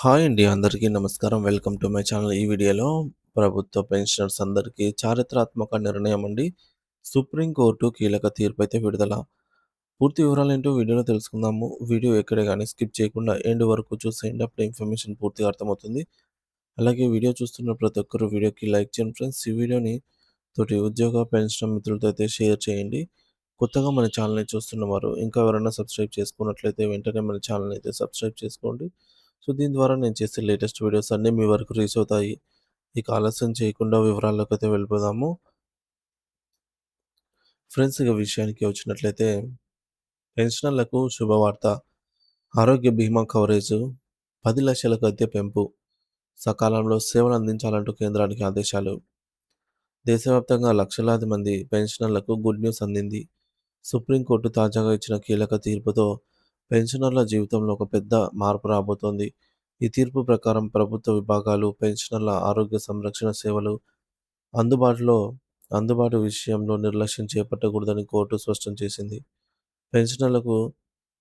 Hi అండి. అందరికీ నమస్కారం. Welcome to my channel. ఈ వీడియోలో ప్రభుత్వ పెన్షనర్స్ అందరికీ చారిత్రాత్మక నిర్ణయం అండి. సుప్రీం కోర్టు కీలక తీర్పయితే విడుదల. పూర్తి వివరాలు ఏంటో వీడియోలో తెలుసుకుందాము. వీడియో ఎక్కడే కానీ స్కిప్ చేయకుండా ఎండ్ వరకు చూసేయండి. అప్పుడు ఇన్ఫర్మేషన్ పూర్తిగా అర్థమవుతుంది. అలాగే వీడియో చూస్తున్న ప్రతి ఒక్కరు వీడియోకి లైక్ చేయండి ఫ్రెండ్స్. ఈ వీడియోని తోటి ఉద్యోగ, పెన్షన్ మిత్రులతో అయితే షేర్ చేయండి. కొత్తగా మన ఛానల్‌ని చూస్తున్నవారు ఇంకా ఎవరైనా సబ్స్క్రైబ్ చేసుకున్నట్లయితే వెంటనే మన ఛానల్‌ని అయితే సబ్స్క్రైబ్ చేసుకోండి. సో, దీని ద్వారా నేను చేసే లేటెస్ట్ వీడియోస్ అన్నీ మీ వరకు రీచ్ అవుతాయి. ఇక ఆలస్యం చేయకుండా వివరాల్లోకైతే వెళ్ళిపోదాము. ఫ్రెండ్స్ ఇక విషయానికి వచ్చినట్లయితే పెన్షనర్లకు శుభవార్త. ఆరోగ్య బీమా కవరేజు 10,00,000కు అయితే పెంపు. సకాలంలో సేవలు అందించాలంటూ కేంద్రానికి ఆదేశాలు. దేశవ్యాప్తంగా లక్షలాది మంది పెన్షనర్లకు గుడ్ న్యూస్ అందింది. సుప్రీంకోర్టు తాజాగా ఇచ్చిన కీలక తీర్పుతో పెన్షనర్ల జీవితంలో ఒక పెద్ద మార్పు రాబోతోంది. ఈ తీర్పు ప్రకారం ప్రభుత్వ విభాగాలు పెన్షనర్ల ఆరోగ్య సంరక్షణ సేవలు అందుబాటులో అందుబాటు విషయంలో నిర్లక్ష్యం చేపట్టకూడదని కోర్టు స్పష్టం చేసింది. పెన్షనర్లకు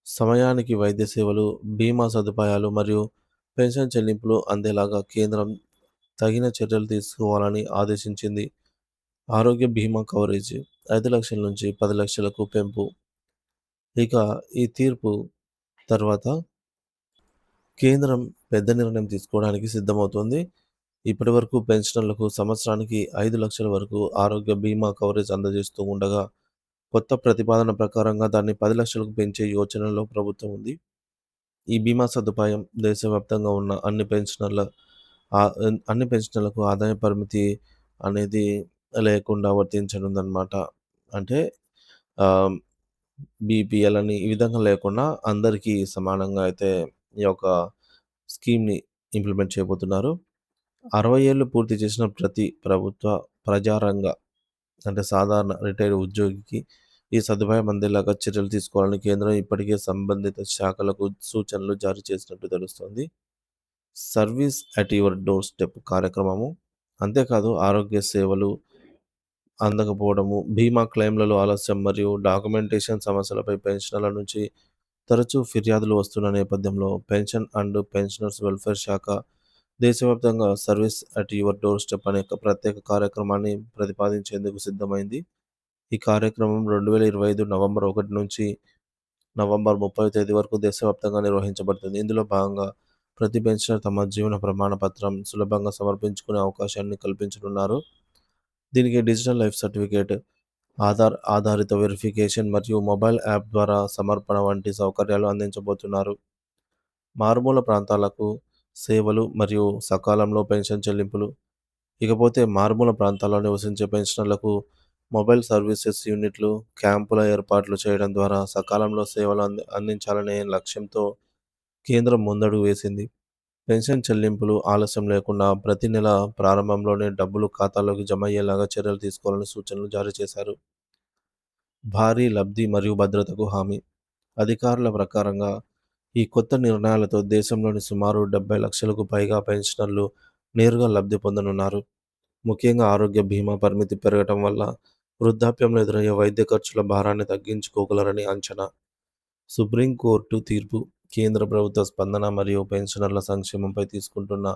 సమయానికి వైద్య సేవలు, బీమా సదుపాయాలు మరియు పెన్షన్ చెల్లింపులు అందేలాగా కేంద్రం తగిన చర్యలు తీసుకోవాలని ఆదేశించింది. ఆరోగ్య బీమా కవరేజ్ ఐదు లక్షల నుంచి పది లక్షలకు పెంపు. ఇక ఈ తీర్పు తర్వాత కేంద్రం పెద్ద నిర్ణయం తీసుకోవడానికి సిద్ధమవుతోంది. ఇప్పటివరకు పెన్షనర్లకు సంవత్సరానికి ఐదు లక్షల వరకు ఆరోగ్య బీమా కవరేజ్ అందజేస్తూ ఉండగా, కొత్త ప్రతిపాదన ప్రకారంగా దాన్ని పది లక్షలకు పెంచే యోచనలో ప్రభుత్వం ఉంది. ఈ బీమా సదుపాయం దేశవ్యాప్తంగా ఉన్న అన్ని పెన్షనర్ల అన్ని పెన్షనర్లకు ఆదాయ పరిమితి అనేది లేకుండా వర్తించనుందనమాట. అంటే బీపీఎల్ అని ఈ విధంగా లేకుండా అందరికీ సమానంగా అయితే ఈ యొక్క స్కీమ్‌ని ఇంప్లిమెంట్ చేయబోతున్నారు. అరవై ఏళ్ళు పూర్తి చేసిన ప్రతి ప్రభుత్వ, ప్రజారంగ అంటే సాధారణ రిటైర్డ్ ఉద్యోగికి ఈ సదుపాయం అందేలాగా చర్యలు తీసుకోవాలని కేంద్రం ఇప్పటికే సంబంధిత శాఖలకు సూచనలు జారీ చేసినట్టు తెలుస్తోంది. Service at your doorstep కార్యక్రమము. అంతేకాదు ఆరోగ్య సేవలు అందకపోవడము, బీమా క్లెయిమ్‌లలో ఆలస్యం మరియు డాక్యుమెంటేషన్ సమస్యలపై పెన్షనర్ల నుంచి తరచూ ఫిర్యాదులు వస్తున్న నేపథ్యంలో పెన్షన్ అండ్ పెన్షనర్స్ వెల్ఫేర్ శాఖ దేశవ్యాప్తంగా service at your doorstep అనే ప్రత్యేక కార్యక్రమాన్ని ప్రతిపాదించేందుకు సిద్ధమైంది. ఈ కార్యక్రమం 2025 నవంబర్ 1 నుంచి నవంబర్ 30 తేదీ వరకు దేశవ్యాప్తంగా నిర్వహించబడుతుంది. ఇందులో భాగంగా ప్రతి పెన్షనర్ తమ జీవన ప్రమాణ పత్రం సులభంగా సమర్పించుకునే అవకాశాన్ని కల్పించనున్నారు. దీనికి డిజిటల్ లైఫ్ సర్టిఫికేట్, ఆధార్ ఆధారిత వెరిఫికేషన్ మరియు మొబైల్ యాప్ ద్వారా సమర్పణ వంటి సౌకర్యాలు అందించబోతున్నారు. మారుమూల ప్రాంతాలకు సేవలు మరియు సకాలంలో పెన్షన్ చెల్లింపులు. ఇకపోతే మారుమూల ప్రాంతాల్లో నివసించే పెన్షనర్లకు మొబైల్ సర్వీసెస్ యూనిట్లు, క్యాంపుల ఏర్పాట్లు చేయడం ద్వారా సకాలంలో సేవలు అంది అందించాలనే లక్ష్యంతో కేంద్రం ముందడుగు వేసింది. పెన్షన్ చెల్లింపులు ఆలస్యం లేకుండా ప్రతి నెల ప్రారంభంలోనే డబ్బులు ఖాతాలోకి జమ అయ్యేలాగా చర్యలు తీసుకోవాలని సూచనలు జారీ చేశారు. భారీ లబ్ధి మరియు భద్రతకు హామీ. అధికారుల ప్రకారంగా ఈ కొత్త నిర్ణయాలతో దేశంలోని సుమారు 70,00,000కు పైగా పెన్షనర్లు నేరుగా లబ్ధి పొందనున్నారు. ముఖ్యంగా ఆరోగ్య బీమా పరిమితి పెరగటం వల్ల వృద్ధాప్యంలో ఎదురయ్యే వైద్య ఖర్చుల భారాన్ని తగ్గించుకోగలరని అంచనా. సుప్రీంకోర్టు తీర్పు, కేంద్ర ప్రభుత్వ స్పందన మరియు పెన్షనర్ల సంక్షేమంపై తీసుకుంటున్న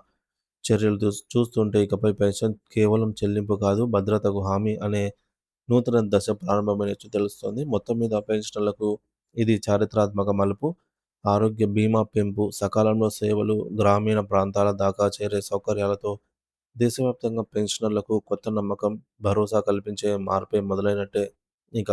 చర్యలు చూస్తుంటే ఇకపై పెన్షన్ కేవలం చెల్లింపు కాదు, భద్రతకు హామీ అనే నూతన దశ ప్రారంభమైనట్టు తెలుస్తోంది. మొత్తం మీద పెన్షనర్లకు ఇది చారిత్రాత్మక మలుపు. ఆరోగ్య బీమా పెంపు, సకాలంలో సేవలు, గ్రామీణ ప్రాంతాల దాకా చేరే సౌకర్యాలతో దేశవ్యాప్తంగా పెన్షనర్లకు కొత్త నమ్మకం, భరోసా కల్పించే మార్పే మొదలైనట్టే. ఇక